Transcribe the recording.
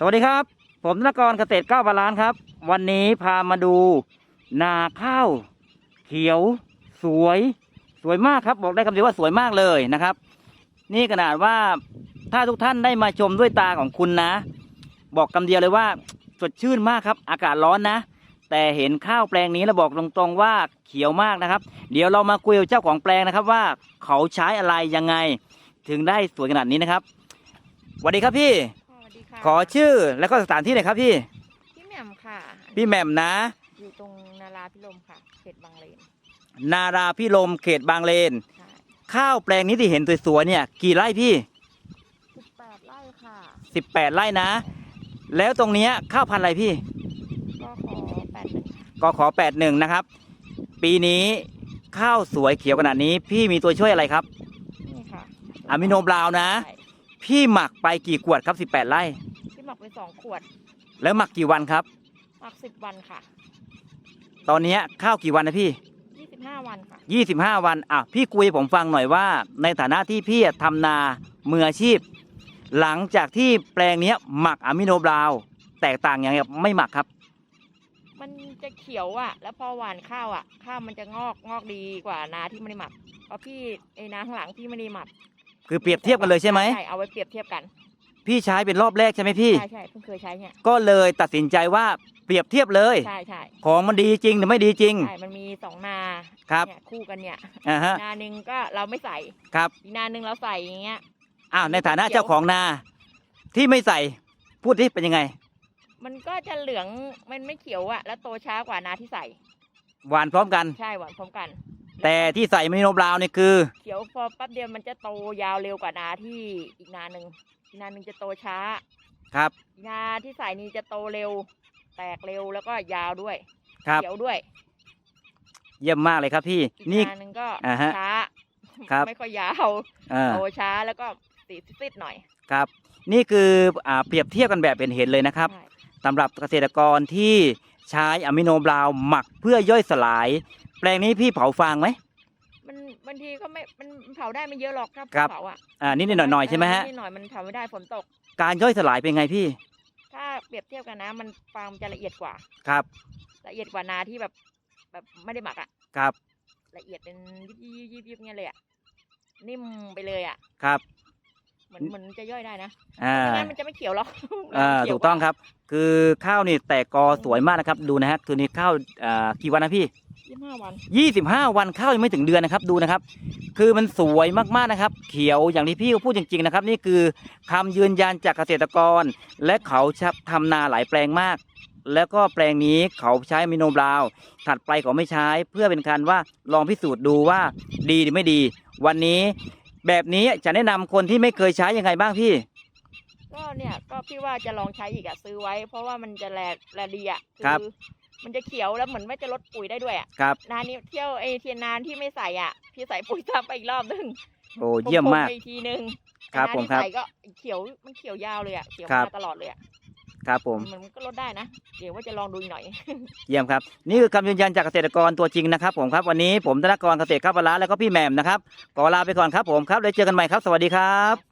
สวัสดีครับ ผมธนกรเกษตรก้าวบาลานครับ วันนี้พามาดูนาข้าว เขียว สวย สวยมากครับ บอกได้คำเดียวว่าสวยมากเลยนะครับ นี่ขนาดว่าถ้าทุกท่านได้มาชมด้วยตาของคุณนะ บอกคำเดียวเลยว่าสดชื่นมากครับ อากาศร้อนนะ แต่เห็นข้าวแปลงนี้แล้วบอกตรงๆว่าเขียวมากนะครับ เดี๋ยวเรามาคุยกับเจ้าของแปลงนะครับว่าเขาใช้อะไรยังไง ถึงได้สวยขนาดนี้นะครับสวัสดีครับพี่ ค่ะขอชื่อและก็สถานที่หน่อยครับพี่ พี่แหม่มค่ะ พี่แหม่มนะ อยู่ตรงนาราพิลมค่ะเขตบางเลนนาราพี่ลมเขตบางเลนใช่ข้าวแปลงนี้ที่เห็นสวยๆเนี่ย กี่ไร่พี่ สิบแปดไร่ค่ะ 18 ไร่นะ แล้วตรงเนี้ยข้าวพันธุ์อะไรพี่ ก็ขอแปดหนึ่งก็ขอ81 นะครับ ปีนี้ข้าวสวยเขียวขนาดนี้ พี่มีตัวช่วยอะไรครับ นี่ค่ะ อะมิโนบราวน์นะ ใช่ พี่หมักไปกี่ขวดครับ 18 ไร่ พี่หมักไปสองขวด แล้วหมักกี่วันครับ หมักสิบวันค่ะตอนเนี้ยข้าวกี่วันนะพี่ ยี่สิบห้าวันค่ะ 25 วันอะพี่คุยให้ผมฟังหน่อยว่า ในฐานะที่พี่ทำนามืออาชีพ หลังจากที่แปลงเนี้ยหมักอะมิโนบราวน์แตกต่างอย่างไรกับไม่หมักครับ มันจะเขียวอะ แล้วพอหวานข้าวอะ ข้าวมันจะงอกงอกดีกว่านาที่ไม่ได้หมักเพราะพี่ไอ้นาข้างหลังพี่ไม่ได้หมัก คือเปรียบเทียบกันเลยใช่ไหม ใช่เอาไว้เปรียบเทียบกันพี่ใช้เป็นรอบแรกใช่ไหมพี่ ใช่ใช่เพิ่งเคยใช้เนี่ยก็เลยตัดสินใจว่าเปรียบเทียบเลย ใช่ใช่ของมันดีจริงหรือไม่ดีจริง ใช่มันมีสองนาครับเนี่ยคู่กันเนี่ยอ่าฮะนาหนึ่งก็เราไม่ใส่ครับอีกนาหนึ่งเราใส่อย่างเงี้ยอ้าวในฐานะเจ้าของนา ที่ไม่ใส่พูดที่เป็นยังไง มันก็จะเหลืองมันไม่เขียวอะแล้วโตช้ากว่านาที่ใส่ หวานพร้อมกันใช่หวานพร้อมกัน แต่ที่ใส่อะมิโนบราวน์เนี่ยคือ เขียวพอแป๊บเดียวมันจะโตยาวเร็วกว่านาที่อีกนาหนึ่งอีกนาหนึ่งจะโตช้า ครับอีกนาที่ใส่นี่จะโตเร็ว แตกเร็วแล้วก็ยาวด้วย ครับ เขียวด้วย เยี่ยมมากเลยครับพี่ อีกนี่ นาหนึ่งก็อ่าฮะช้าครับ ไม่ค่อยยาวอ่าโตช้าแล้วก็สีซีดๆหน่อยครับ นี่คืออ่าเปรียบเทียบกันแบบเป็นเห็นเลยนะครับ ใช่สำหรับเกษตรกรที่ใช้อะมิโนบราวน์หมักเพื่อย่อยสลาย แปลงนี้พี่เผาฟางไหม มันบางทีก็ไม่มันเผาได้ไม่เยอะหรอกถ้าครับ เผาอะอ่านิดๆหน่อยๆใช่ไหมฮะ นิดหน่อยมันเผาไม่ได้ฝนตก การย่อยสลายเป็นไงพี่ถ้าเปรียบเทียบกันนะ มันฟาร์มจะละเอียดกว่า ครับละเอียดกว่านาที่แบบ แบบไม่ได้หมักอะครับละเอียดเป็นยิบยิบยิบยิบเงี้ยเลยอะนิ่มไปเลยอะครับเห มือนเหมือนจะย่อยได้นะอ่าไม่งั้นมันจะไม่เขียวหรอกอ่ามันเขียวถูกต้องครับ คือข้าวนี่แตกกอสวยมากนะครับ ดูนะฮะ คือนี่ข้าวอ่ากี่วันนะพี่ ยี่สิบห้าวันยี่สิบห้าวันข้าวยังไม่ถึงเดือนนะครับดูนะครับ คือมันสวยมากๆนะครับ เขียวอย่างที่พี่เขาพูดจริงๆนะครับ นี่คือคำยืนยันจากเกษตรกร และเขาชับทำนาหลายแปลงมาก แล้วก็แปลงนี้เขาใช้มิโนบราวน์ถัดไปเขาไม่ใช้ เพื่อเป็นการว่าลองพิสูจน์ดูว่าดีหรือไม่ดี วันนี้ แบบนี้จะแนะนำคนที่ไม่เคยใช้ยังไงบ้างพี่ ก็เนี่ยก็พี่ว่าจะลองใช้อีกอะซื้อไว้ เพราะว่ามันจะแลแลดีอะครับ มันจะเขียวแล้วเหมือนว่าจะลดปุ๋ยได้ด้วยอะครับ นานนี้เที่ยวไอเทียนนานที่ไม่ใส่อะพี่ใส่ปุ๋ยซ้ำไปอีกรอบนึงโอ้เยี่ยมมากผๆไปอีกทีนึงครับนานผมที่ครับ ใส่ก็เขียวมันเขียวยาวเลยอะเขียวครับ มาตลอดเลยอะ ครับผม มันก็ลดได้นะ เดี๋ยวว่าจะลองดูอีกหน่อย เยี่ยมครับ นี่คือคำยืนยันจากเกษตรกรตัวจริงนะครับผมครับ วันนี้ผมธนกรเกษตรข้าวปลาร้าแล้วก็พี่แหม่มนะครับขอลาไปก่อนครับผมครับเดี๋ยวเจอกันใหม่ครับ สวัสดีครับ